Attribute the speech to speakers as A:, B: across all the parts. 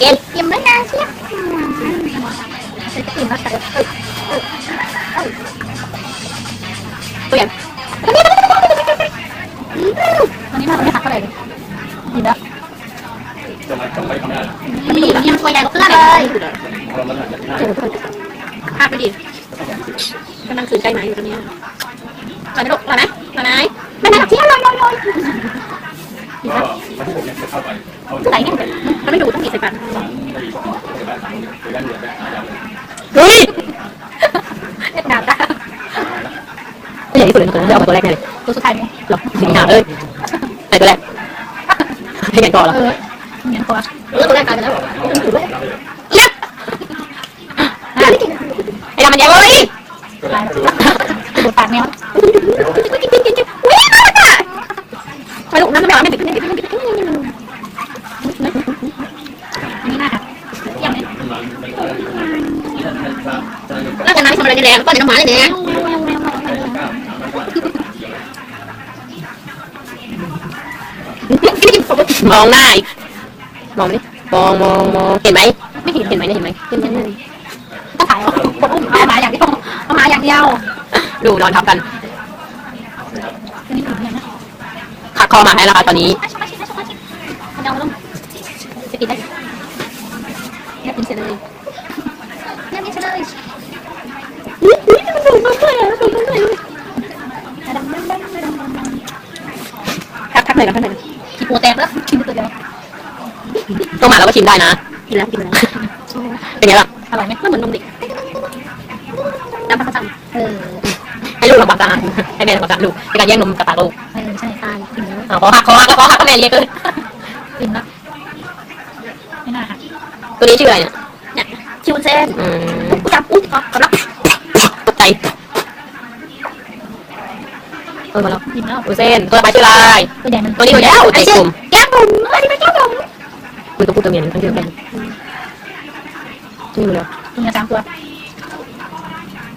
A: กิน
B: อิ่มแล้วนเชียบอิ่มแล้วแต่
A: ตัวอย่าง
B: วันนี้มาไม่หักเท่าไหร่เลยอิ่มแล้ว
A: ไม่ดี
B: ยังตัวใหญ่กว่าเพื่อนเลย
A: ภาพไม่ดีกำลังขืนใจหมาอยู่ตรงนี้อร่อยไหมลูกอร่อยไหมอร่อยไหม
B: ไม่น่าเที่ยวเลยเลยเลย
A: ใส่เไหนเนี่ยมันไม่ดูต้องมีใส่ปันเฮ้ย
B: เอ็ดดาบ
A: ตัวใหญ่ที่สุดเลยนะตัวนี้นเอามาตัวแรกแน่เลย
B: ตัวสุดท้ายมั้ย
A: หรอสิงหาเลยใส่ตัวแรกให้กันก่อนเหรอ
B: เออเงี้ยตัว
A: เออตัวแรกตายไปแล้วเหรอยักไอ้ดำมันแย่เลย
B: ตายแล้วดูปากแมว
A: ไปลูกน้ำไม่เอาไม่ติด
B: อันนี้น่าหักยังไง
A: แล้วจะน้ำทำอะไรแดงก็จะน้ำหมาเลยเนี่ยมองหน้าอีกมองดิมองมองมองเห็นไหมไม่เห็นเห็นไหมเห็นไหมเห็นไหม
B: ต้องถ่ายผมอุ้มเอามาอย่างเดียวเอามาอย่างเดียว
A: ดูนอนทับกัน
B: อันนี้อิ่มเนี่ยนะ
A: ขัดคอมาให้แล้วค่ะตอนนี้
B: อาชิมาชิมาชิมาชิมันเลงจะกินได้เนี่ยกินเสร็จเลยเนี่ยกินเสร็จเลย
A: ทักทักหน่อยกันทักหน่อย
B: ขี้ปูแตกแล้วกินตัวเดียว
A: ต้องมาแล้วก็ชิมได้นะกินแล้วกินแล้วเป็นไงบ้าง
B: อร่อยไหม
A: ก็เหมือนนมเด็ก
B: น้ำพักสั่งเออ
A: ให้ลูกทำความสะอาดให้แม่ทำความสะอาดลูกในการแย่งนมกับปาลูก
B: เออใช่ตายกินแล้ว
A: อ๋อขอหักขอหักแล้วขอหักก็แม่เรียกเลย
B: กินแล้ว
A: ตัวนี้ชื่ออะไรเนี่ย
B: เนี่ยคิวเซน
A: อืม
B: จับอุ้ยกำลัง
A: ตกใจเออมาแล้ว
B: กินแล้ว
A: ดูเส้นตัวต่อไปชื่ออะไร
B: ตัวใหญ่มัน
A: ตัวนี้ตัวใหญ่ตัวใหญ่กลุ่ม
B: แก้มบุ๋มอันนี้เป็นแก้มบุ๋ม
A: มันตัวผู้ตัวเมียนี่ทั้งชื่อกันชื่อเลย
B: ตัวเมียสามตัว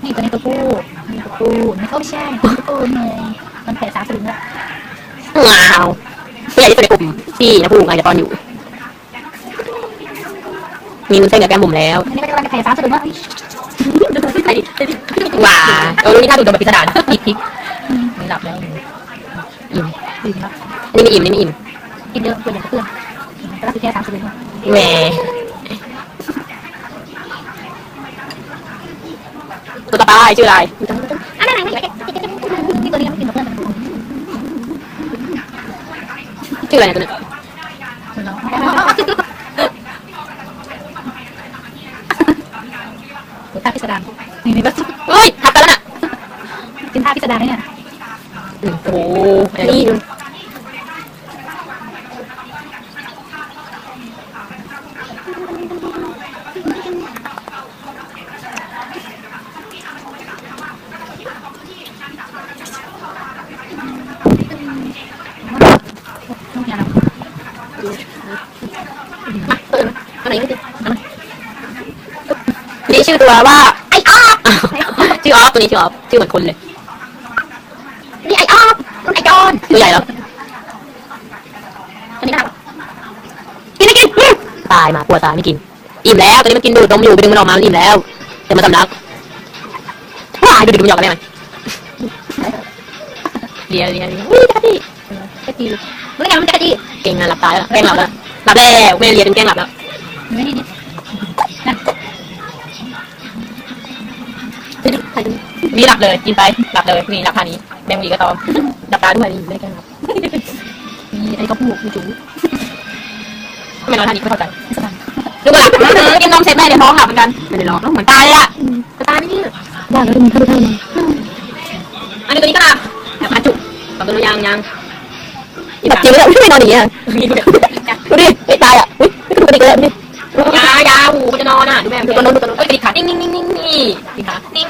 B: นี่ตัวนี้ตัวผู้นี่ตัวผู้นี่เขาไม่ใช่ตัวผู้เลยมันแผ่สามสลึงแล้ว
A: ว้าวตัวใหญ่ที่สุดในกลุ่มที่นะผู้อาจจะตอนอยู่ มีวุ้นเส้นกับแก้มบุ๋มแล้ว
B: อันนี้ก็กำลังจะแผ่สาสลึงแล้ว
A: ว้าเออรู้นี่ถ้าดูตัวแบบพิสดารพลิกพลิก
B: ไม่หลับแล้ว
A: อิ่ม
B: ดื่มแล้ว
A: อันนี้ไม่อิ่มอันนี่ไม่อิ่ม
B: กินเยอะตัวใหญ่กับเพื่อนแต่ละคือแค่สามสลึง
A: แหมตัวต่อไปชื่ออะไร
B: อันนั้นไหม่ตัวนี้ไม่กินกับเพื่อน
A: ชื่ออะไรเนี่ยตัวเนี้ย
B: ท่าพิสดารนี่นี่ก็
A: เฮ้ยหักกันแล้วน่ะ
B: กินท่าพิสดารเนี่ย
A: โอ้โหนนี้ดู
B: ต้องยาว
A: อันไหนไม่ติดนี่ชื่อ ตัวว่า
B: ไอ้ออฟ
A: ชื่อออฟตัวนี้ชื่อออฟชื่อเหมือนคนเลย
B: นี่ไอ้ออฟไอ้จอน
A: ตัวใหญ่แล้ว
B: ตัวนี้น่ารัก
A: กินไม่กินตายมากลัวตายไม่กิน อิ่มแล้ว ตัวนี้มันกินดูดนมอยู่ไปดึงมันออกมามันอิ่มแล้วแต่มันสำลักว้ายดูดิมันหยอกกันได้ไหมเดียวเดียวเดียวอุ้ยจักรจี้
B: กระจีรู้ยังมันจะกระจี
A: เก่งนะหลับตาแล้วแกล้งหลับแล้วหลับแล้วแม่เรียนจนแกล้งหลับแล้ว วีหลับเลยกินไปหลับเลยวีหลับท่านี้แบงวีก็ตอมหลับตาด้วยวีไม่ได้แกล้งหลับ
B: มีไอ้ก็พูดมีจู
A: ทำไมนอนท่านี้ไม่เข้าใจ
B: พิสดาร
A: ดูหลับกินนมเสร็จแม่เดี๋ยวท้องหลับเหมือนกันไม่ได้ร้องเหมือนตายเลยอะ
B: ตานี่ว่าแล้วมีเท่าเท่านั้น
A: อันนี้ตัวนี้ก็หลับแอบอาจุกับตัวยังยังแบบจริงเลยไม่นอนอย่างเงี้ย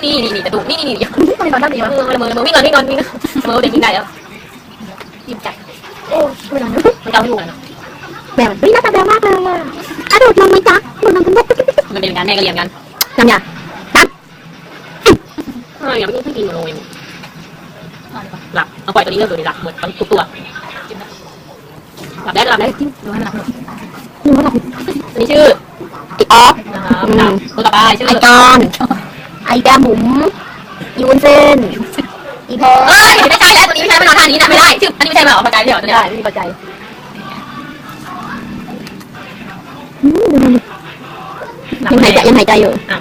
A: นิ่งนี่นี่นี่กระดูกนี่นี่นี่
B: ไม่นอนได้ดี
A: เอ
B: วะ
A: อละเมอละเมอวิ่งก่อนวิ่งก่อนวิ่งละเมอเด็กวิ่งได้แล้ว
B: ยิ้มจัดโอ้ไม่นอน
A: มันเกาที่หูกัน
B: แบบเฮ้ยน่าตาแบบมากเลยอะอะดูดนมไหมจ๊ะดูดนมกันได้
A: มันเป็นการแม่ก็เลี้ยงกัน
B: น้ำยา
A: เอออย่าไปกินโมโนเองหลับเอาปล่อยตัวนี้เลิกเลยหลับหมดทั้งทุกตัวหลับได้หลับได้
B: จิ้มดูให้หลับหมด
A: อันนี้ชื่อ
C: ไอออฟ
A: นะครับตัวต่อไปชื่อ
C: ไอจอน ไอแก้มบุ๋มอีวุ้นเส้นอีแพร
A: เอ้ยไม่ใช่แล้วตัวนี้ไม่ใช่ไม่นอนท่านี้นะไม่ได้ชื่ออันนี้ไม่ใช่มาหรอพอใจเดี๋ยวตัวนี้
C: ได้ไม่มีปัจจัยยังหายใจยังหายใจอยู่
A: อะ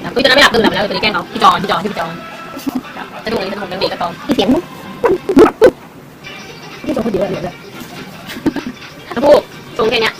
A: แล้วตัวนั้นไม่หลับตื่นหลับแล้วตัวนี้แกล้งเขาพี่จอนพี่จอนชื่อพี่จอนจะดูเลยจะดูเรื่องเด็กก็ตอง
C: ที่เสียงที่ตัวคนเดียวเลย
A: ถ้าพูดตรงแค่เนี้ย